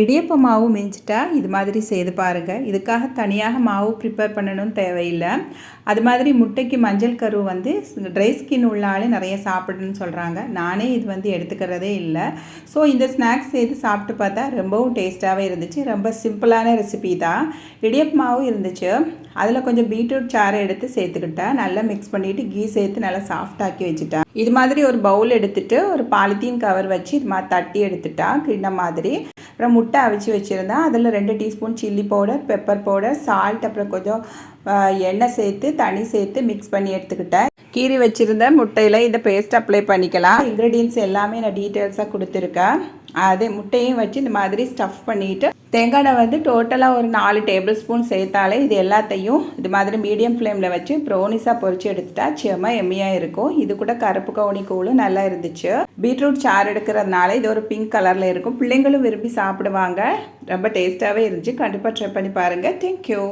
இடியப்ப மாவு மிஞ்சிட்டா இது மாதிரி செய்து பாருங்கள் இதுக்காக தனியாக மாவு ப்ரிப்பேர் பண்ணணும்னு தேவையில்லை. அது மாதிரி முட்டைக்கு மஞ்சள் கரு வந்து ட்ரை ஸ்கின் உள்ள நிறைய சாப்பிடணும்னு சொல்கிறாங்க நானே இது வந்து எடுத்துக்கிறதே இல்லை. ஸோ இந்த ஸ்நாக்ஸ் செய்து சாப்பிட்டு பார்த்தா ரொம்பவும் டேஸ்ட்டாகவே இருந்துச்சு. ரொம்ப சிம்பிளான ரெசிபி தான். இடியப்ப மாவு இருந்துச்சு. அதில் கொஞ்சம் பீட்ரூட் சாறை எடுத்து சேர்த்துக்கிட்டேன். நல்லா மிக்ஸ் பண்ணிவிட்டு கீ சேர்த்து நல்லா சாஃப்டாக்கி வச்சுட்டேன். இது மாதிரி ஒரு பவுல் எடுத்துகிட்டு ஒரு பாலித்தீன் கவர் வச்சு இது மாதிரி தட்டி எடுத்துட்டா கிண்ண மாதிரி. அப்புறம் முட்டை அவிச்சு வச்சுருந்தேன். அதில் ரெண்டு teaspoon chilli powder pepper powder salt அப்புறம் கொஞ்சம் எண்ணெய் சேர்த்து தண்ணி சேர்த்து மிக்ஸ் பண்ணி எடுத்துக்கிட்டேன். கீறி வச்சுருந்த முட்டையில் இந்த பேஸ்ட் அப்ளை பண்ணிக்கலாம். இன்க்ரீடியன்ஸ் எல்லாமே நான் டீட்டெயில்ஸாக கொடுத்துருக்கேன். அதே முட்டையும் வச்சு இந்த மாதிரி ஸ்டஃப் பண்ணிவிட்டு தேங்காய் வந்து டோட்டலாக ஒரு நாலு டேபிள் ஸ்பூன் சேர்த்தாலே இது எல்லாத்தையும் இது மாதிரி மீடியம் ஃப்ளேமில் வச்சு ப்ரௌனிஸாக பொறிச்சு எடுத்துட்டா செம்ம எம்மியாக இருக்கும். இது கூட கருப்பு கவுனி கூழும் நல்லா இருந்துச்சு. பீட்ரூட் சாறு எடுக்கிறதுனால இது ஒரு பிங்க் கலரில் இருக்கும். பிள்ளைங்களும் விரும்பி சாப்பிடுவாங்க. ரொம்ப டேஸ்ட்டாகவே இருந்துச்சு. கண்டிப்பாக ட்ரை பண்ணி பாருங்கள் தேங்க்யூ